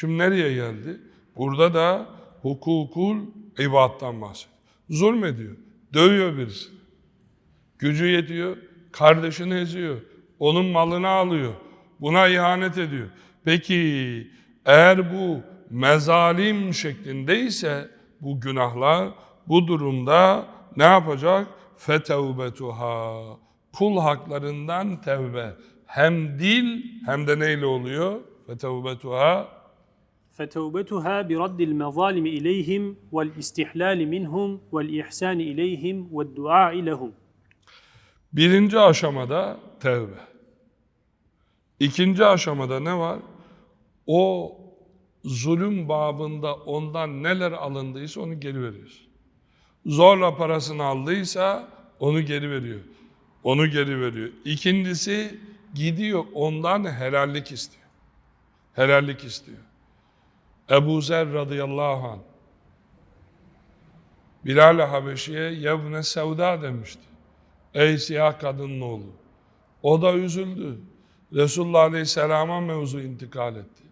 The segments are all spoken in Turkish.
Şimdi nereye geldi? Burada da hukukul ibaddan bahsediyor. Zulmediyor, dövüyor birisi. Gücü yetiyor, kardeşini eziyor, onun malını alıyor, buna ihanet ediyor. Peki eğer bu mezalim şeklindeyse bu günahlar, bu durumda ne yapacak? Fetevbetuha. Kul haklarından tevbe. Hem dil hem de neyle oluyor? Fetevbetuha فتوبتها برد المظالم إليهم والاستحلال منهم والإحسان إليهم والدعاء لهم Birinci aşamada tevbe. İkinci aşamada ne var? O zulüm babında ondan neler alındıysa onu geri veriyorsun. Zorla parasını aldıysa onu geri veriyor. Onu geri veriyor. İkincisi gidiyor ondan helallik istiyor. Helallik istiyor. Ebu Zer radıyallahu anh Bilal-i Habeşi'ye yevne sevda demişti. Ey siyah kadının oğlu. O da üzüldü. Resulullah Aleyhisselam'a mevzu intikal etti.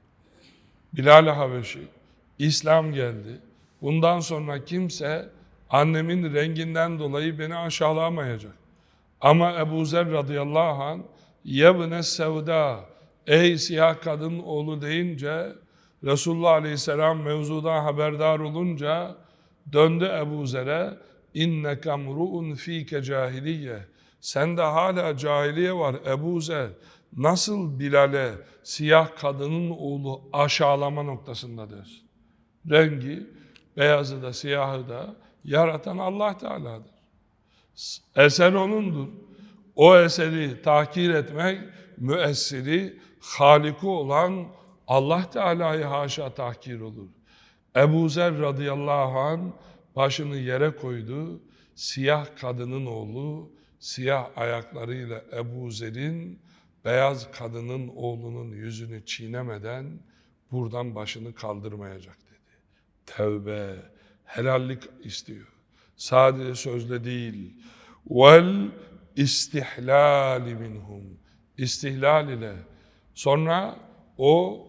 Bilal-i Habeşi, İslam geldi. Bundan sonra kimse annemin renginden dolayı beni aşağılamayacak. Ama Ebu Zer radıyallahu anh, yevne sevda, ey siyah kadın oğlu deyince, Resulullah aleyhisselam mevzudan haberdar olunca, döndü Ebu Zer'e, inneke mru'un fike cahiliye. Sende hala cahiliye var Ebu Zer. Nasıl Bilal'e siyah kadının oğlu aşağılama noktasında dersin? Rengi, beyazı da siyahı da yaratan Allah Teala'dır. Eser O'nundur. O eseri tahkir etmek, müessiri, haliki olan Allah Teala'yı haşa tahkir olur. Ebu Zer radıyallahu an başını yere koydu. Siyah kadının oğlu, siyah ayaklarıyla Ebu Zer'in beyaz kadının oğlunun yüzünü çiğnemeden buradan başını kaldırmayacak dedi. Tevbe, helallik istiyor. Sadece sözle değil. Vel istihlali minhum. İstihlal ile. Sonra o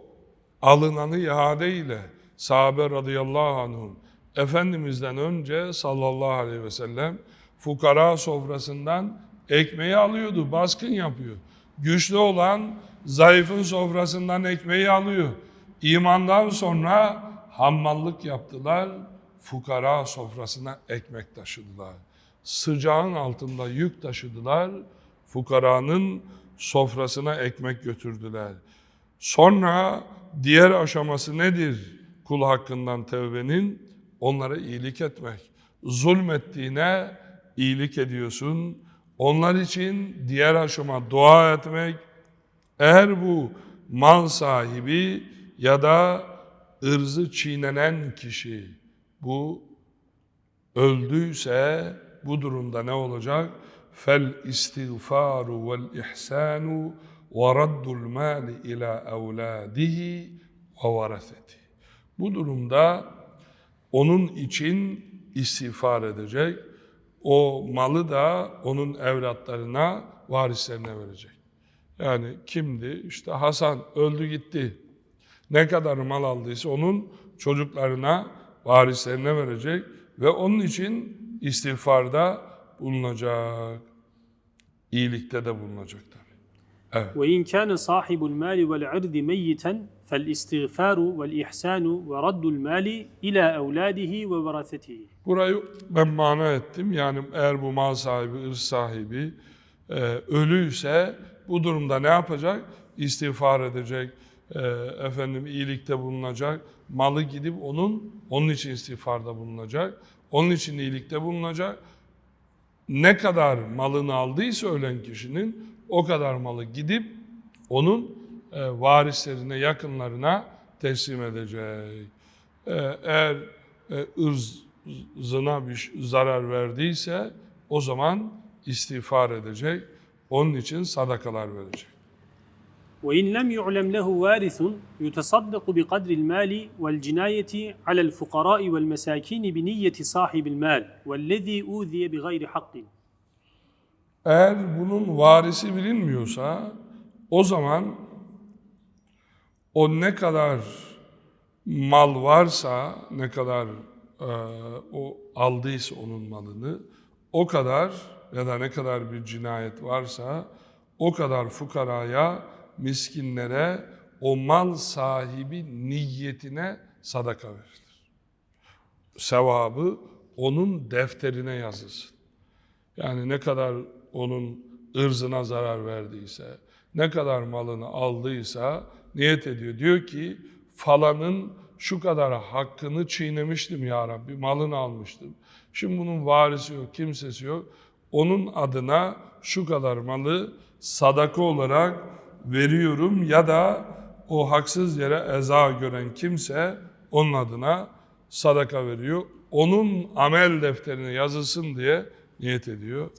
alınanı iade ile sahabe radıyallahu anhum Efendimiz'den önce sallallahu aleyhi ve sellem fukara sofrasından ekmeği alıyordu, baskın yapıyor. Güçlü olan zayıfın sofrasından ekmeği alıyor. İmandan sonra hammallık yaptılar, fukara sofrasına ekmek taşıdılar. Sıcağın altında yük taşıdılar, fukaranın sofrasına ekmek götürdüler. Sonra diğer aşaması nedir kul hakkından tevbenin? Onlara iyilik etmek. Zulmettiğine iyilik ediyorsun. Onlar için diğer aşama dua etmek. Eğer bu mal sahibi ya da ırzı çiğnenen kişi bu öldüyse bu durumda ne olacak? Fel istiğfaru vel ihsanu raddul mali ila ve varaseti. Bu durumda onun için istiğfar edecek. O malı da onun evlatlarına, varislerine verecek. Yani kimdi? İşte Hasan öldü gitti. Ne kadar mal aldıysa onun çocuklarına, varislerine verecek ve onun için istiğfarda bulunacak. İyilikte de Evet. Ve in kana sahibul mali vel irdi meyyiten fel istiğfaru vel ihsanu ve raddul mali ila evladihi ve verasetihi. Burayı ben mana ettim. Yani eğer bu mal sahibi, ırz sahibi e, ölüyse bu durumda ne yapacak? İstiğfar edecek, e, efendim iyilikte bulunacak, malı gidip onun onun için istiğfarda bulunacak, onun için iyilikte bulunacak. Ne kadar malını aldıysa ölen kişinin o kadar malı gidip onun e, varislerine, yakınlarına teslim edecek. E, eğer e, ırzına bir ş- zarar verdiyse o zaman istiğfar edecek. Onun için sadakalar verecek. وإن لم يعلم له وارث يتصدق بقدر المال والجناية على الفقراء والمساكين بنية صاحب المال والذي أوذي بغير حق eğer bunun varisi bilinmiyorsa o zaman o ne kadar mal varsa ne kadar e, o aldıysa onun malını o kadar ya da ne kadar bir cinayet varsa o kadar fukaraya, miskinlere o mal sahibi niyetine sadaka verilir. Sevabı onun defterine yazılsın. Yani ne kadar onun ırzına zarar verdiyse, ne kadar malını aldıysa niyet ediyor. Diyor ki falanın şu kadar hakkını çiğnemiştim ya Rabbi, malını almıştım. Şimdi bunun varisi yok, kimsesi yok. Onun adına şu kadar malı sadaka olarak veriyorum ya da o haksız yere eza gören kimse onun adına sadaka veriyor. Onun amel defterine yazılsın diye niyet ediyor.